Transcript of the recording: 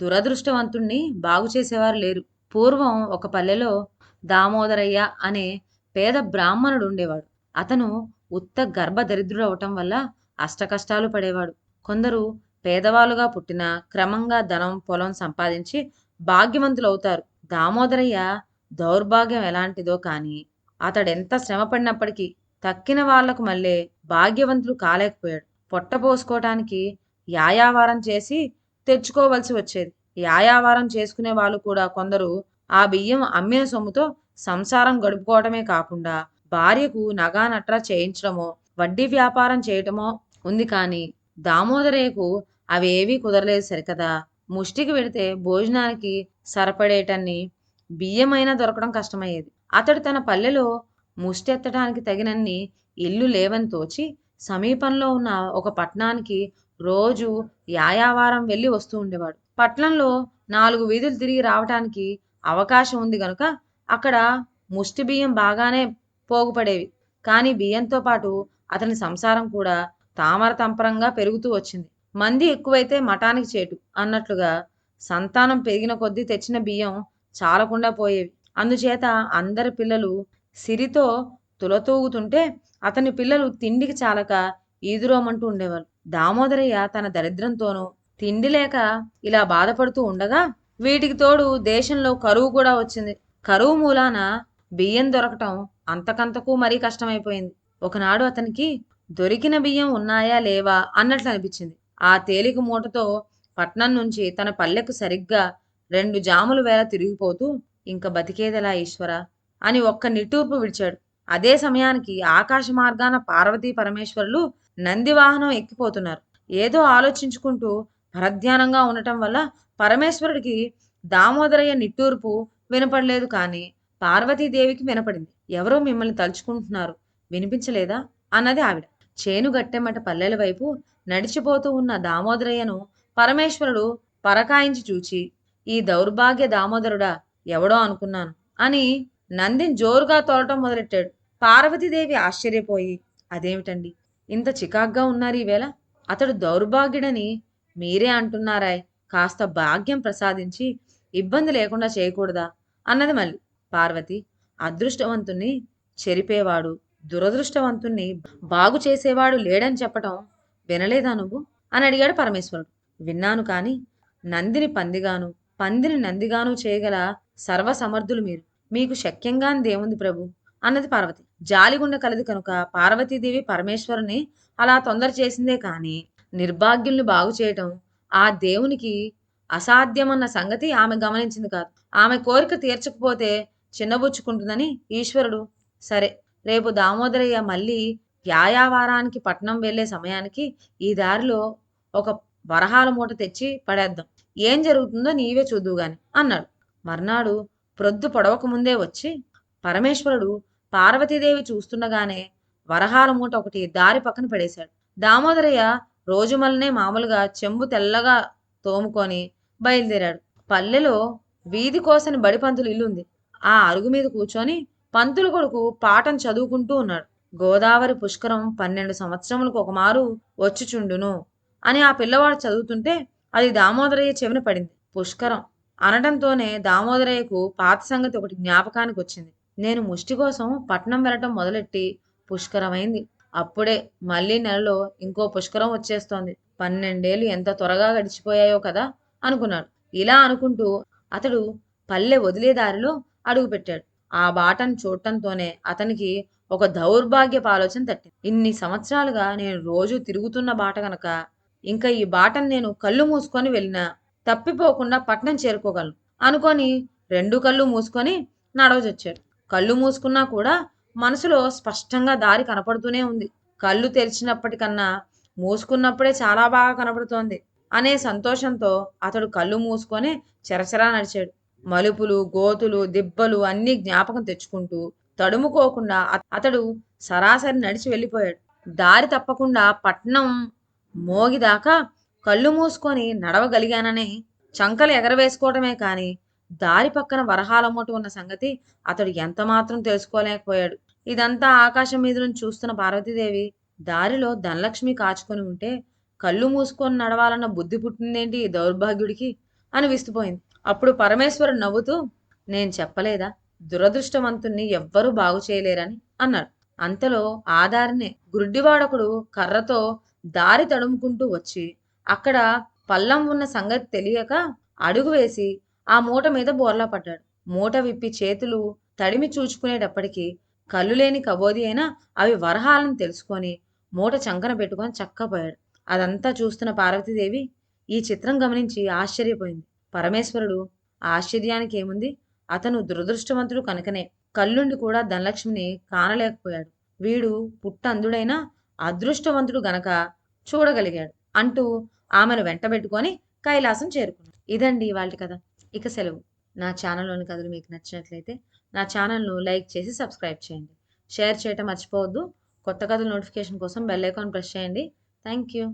దురదృష్టవంతుణ్ణి బాగు చేసేవారు లేరు. పూర్వం ఒక పల్లెలో దామోదరయ్య అనే పేద బ్రాహ్మణుడు ఉండేవాడు. అతను ఉత్త గర్భ దరిద్రుడు అవటం వల్ల అష్టకష్టాలు పడేవాడు. కొందరు పేదవాళ్ళుగా పుట్టిన క్రమంగా ధనం పొలం సంపాదించి భాగ్యవంతులు అవుతారు దామోదరయ్య దౌర్భాగ్యం ఎలాంటిదో కానీ అతడెంత శ్రమ పడినప్పటికీ తక్కిన వాళ్ళకు మళ్ళీ భాగ్యవంతులు కాలేకపోయాడు. పొట్ట పోసుకోవటానికి యాయావారం చేసి తెచ్చుకోవలసి వచ్చేది. యాయావారం చేసుకునే వాళ్ళు కూడా కొందరు ఆ బియ్యం అమ్మిన సొమ్ముతో సంసారం గడుపుకోవటమే కాకుండా భార్యకు నగానట్రా చేయించడమో వడ్డీ వ్యాపారం చేయటమో ఉంది కానీ దామోదరయ్యకు అవేవీ కుదరలేదు సరికదా. ముష్టికి వెడితే భోజనానికి సరిపడేటన్ని బియ్యమైనా దొరకడం కష్టమయ్యేది. అతడు తన పల్లెలో ముష్టెత్తడానికి తగినన్ని ఇల్లు లేవని తోచి సమీపంలో ఉన్న ఒక పట్టణానికి రోజు యాయావారం వెళ్ళి వస్తూ ఉండేవాడు. పట్నంలో నాలుగు వీధులు తిరిగి రావటానికి అవకాశం ఉంది గనుక అక్కడ ముష్టి బియ్యం బాగానే పోగుపడేవి. కానీ బియ్యంతో పాటు అతని సంసారం కూడా తామర తంపరంగా పెరుగుతూ వచ్చింది. మంది ఎక్కువైతే మఠానికి చేటు అన్నట్లుగా సంతానం పెరిగిన కొద్దీ తెచ్చిన బియ్యం చాలకుండా పోయేవి. అందుచేత అందరి పిల్లలు సిరితో తులతూగుతుంటే అతని పిల్లలు తిండికి చాలక ఈదురోమంటూ ఉండేవారు దామోదరయ్య తన దరిద్రంతోనూ తిండి లేక ఇలా బాధపడుతూ ఉండగా వీటికి తోడు దేశంలో కరువు కూడా వచ్చింది. కరువు మూలాన బియ్యం దొరకటం అంతకంతకు మరీ కష్టమైపోయింది. ఒకనాడు అతనికి దొరికిన బియ్యం ఉన్నాయా లేవా అన్నట్లు అనిపించింది. ఆ తేలిక మూటతో పట్నం నుంచి తన పల్లెకు సరిగ్గా రెండు జాములు వేళ తిరిగిపోతూ ఇంక బతికేదెలా ఈశ్వర? అని ఒక్క నిట్టూర్పు విడిచాడు. అదే సమయానికి ఆకాశ మార్గాన పార్వతీ పరమేశ్వరులు నంది వాహనం ఎక్కిపోతున్నారు. ఏదో ఆలోచించుకుంటూ పరధ్యానంగా ఉండటం వల్ల పరమేశ్వరుడికి దామోదరయ్య నిట్టూర్పు వినపడలేదు కానీ పార్వతీదేవికి వినపడింది. ఎవరో మిమ్మల్ని తలుచుకుంటున్నారు. వినిపించలేదా? అన్నది ఆవిడ. చేను గట్టెమట పల్లెల వైపు నడిచిపోతూ ఉన్న దామోదరయ్యను పరమేశ్వరుడు పరకాయించి చూచి ఈ దౌర్భాగ్య దామోదరుడా ఎవడో అనుకున్నాను అని నందిని జోరుగా తోలటం మొదలెట్టాడు. పార్వతీదేవి ఆశ్చర్యపోయి అదేమిటండి? ఇంత చికాగ్గా ఉన్నారు ఈవేళ? అతడు దౌర్భాగ్యుడని మీరే అంటున్నారాయ్. కాస్త భాగ్యం ప్రసాదించి ఇబ్బంది లేకుండా చేయకూడదా? అన్నది మళ్ళీ పార్వతి అదృష్టవంతుణ్ణి చెరిపేవాడు. దురదృష్టవంతుణ్ణి బాగు చేసేవాడు లేడని చెప్పటం వినలేదా నువ్వు? అని అడిగాడు పరమేశ్వరుడు. విన్నాను కాని నందిని పందిగాను పందిని నందిగాను చేయగల సర్వసమర్థులు మీరు. మీకు శక్యంగాని దేవుంది ప్రభు అన్నది పార్వతి. జాలిగుండ కలది కనుక పార్వతీదేవి పరమేశ్వరుని అలా తొందర చేసిందే కానీ నిర్భాగ్యుల్ని బాగు చేయటం ఆ దేవునికి అసాధ్యమన్న సంగతి ఆమె గమనించింది కాదు. ఆమె కోరిక తీర్చకపోతే చిన్నబుచ్చుకుంటుందని ఈశ్వరుడు సరే రేపు దామోదరయ్య మళ్ళీ యాయావారానికి పట్నం వెళ్ళే సమయానికి ఈ దారిలో ఒక వరహాల మూట తెచ్చి పడేద్దాం. ఏం జరుగుతుందో నీవే చూద్దువు గాని అన్నాడు. మర్నాడు ప్రొద్దు పొడవక ముందే వచ్చి పరమేశ్వరుడు పార్వతీదేవి చూస్తుండగానే వరహాల మూట ఒకటి దారి పక్కన పడేశాడు. దామోదరయ్య రోజుమల్నే మామూలుగా చెంబు తెల్లగా తోముకొని బయలుదేరాడు. పల్లెలో వీధి కోసని బడి పంతులు ఇల్లుంది ఆ అరుగు మీద కూర్చొని పంతులు కొడుకు పాఠం చదువుకుంటూ ఉన్నాడు. గోదావరి పుష్కరం పన్నెండు సంవత్సరములకు ఒకమారు వచ్చిచుండును అని ఆ పిల్లవాడు చదువుతుంటే అది దామోదరయ్య చెవిన పడింది. పుష్కరం అనడంతోనే దామోదరయ్యకు పాత సంగతి ఒకటి జ్ఞాపకానికి వచ్చింది. నేను ముష్టి కోసం పట్నం వెళ్ళటం మొదలెట్టి పుష్కరమైంది. అప్పుడే మళ్ళీ నెలలో ఇంకో పుష్కరం వచ్చేస్తోంది. పన్నెండేళ్ళు ఎంత త్వరగా గడిచిపోయాయో కదా అనుకున్నాడు ఇలా అనుకుంటూ అతడు పల్లె వదిలే దారిలో అడుగుపెట్టాడు. ఆ బాటను చూడటంతోనే అతనికి ఒక దౌర్భాగ్యపు ఆలోచన తట్టింది. ఇన్ని సంవత్సరాలుగా నేను రోజు తిరుగుతున్న బాట గనక ఇంకా ఈ బాటను నేను కళ్ళు మూసుకొని వెళ్ళినా తప్పిపోకుండా పట్నం చేరుకోగలను అనుకొని రెండు కళ్ళు మూసుకొని నడవచొచ్చాడు కళ్ళు మూసుకున్నా కూడా మనసులో స్పష్టంగా దారి కనపడుతూనే ఉంది. కళ్ళు తెరిచినప్పటికన్నా మూసుకున్నప్పుడే చాలా బాగా కనపడుతోంది అనే సంతోషంతో అతడు కళ్ళు మూసుకొని చెరచెరా నడిచాడు. మలుపులు గోతులు దిబ్బలు అన్నీ జ్ఞాపకం తెచ్చుకుంటూ తడుముకోకుండా అతడు సరాసరి నడిచి వెళ్ళిపోయాడు. దారి తప్పకుండా పట్నం మోగిదాకా కళ్ళు మూసుకొని నడవగలిగానని చంకలు ఎగరవేసుకోవటమే కానీ దారి పక్కన వరహాల ఉన్న సంగతి అతడు ఎంతమాత్రం తెలుసుకోలేకపోయాడు. ఇదంతా ఆకాశం మీద నుంచి చూస్తున్న పార్వతీదేవి దారిలో ధనలక్ష్మి కాచుకొని ఉంటే కళ్ళు మూసుకొని నడవాలన్న బుద్ధి పుట్టిందేంటి ఈ దౌర్భాగ్యుడికి? అని విస్తుపోయింది అప్పుడు పరమేశ్వరుడు నవ్వుతూ నేను చెప్పలేదా? దురదృష్టవంతుణ్ణి ఎవ్వరూ బాగు చేయలేరని అన్నాడు. అంతలో ఆదారినే గుడ్డివాడొకడు కర్రతో దారి తడుముకుంటూ వచ్చి అక్కడ పల్లం ఉన్న సంగతి తెలియక అడుగు వేసి ఆ మూట మీద బోర్లా పడ్డాడు. మూట విప్పి చేతులు తడిమి చూచుకునేటప్పటికీ కళ్ళు లేని కబోది అయినా అవి వరహాలను తెలుసుకొని మూట చంకన పెట్టుకొని చక్కపోయాడు అదంతా చూస్తున్న పార్వతీదేవి ఈ చిత్రం గమనించి ఆశ్చర్యపోయింది. పరమేశ్వరుడు ఆశ్చర్యానికి ఏముంది? అతను దురదృష్టవంతుడు కనుకనే. కల్లుండి కూడా ధనలక్ష్మిని కానలేకపోయాడు. వీడు పుట్టందుడైనా అదృష్టవంతుడు గనక చూడగలిగాడు అంటూ ఆమెను వెంటబెట్టుకొని కైలాసం చేరుకున్నాడు. ఇదండి వాళ్ళ కథ. ఇక సెలవు. నా ఛానల్లోని కథలు మీకు నచ్చినట్లయితే నా ఛానల్ను లైక్ చేసి సబ్స్క్రైబ్ చేయండి. షేర్ చేయటం మర్చిపోవద్దు. కొత్త కథల నోటిఫికేషన్ కోసం బెల్ ఐకాన్ ప్రెస్ చేయండి. Thank you.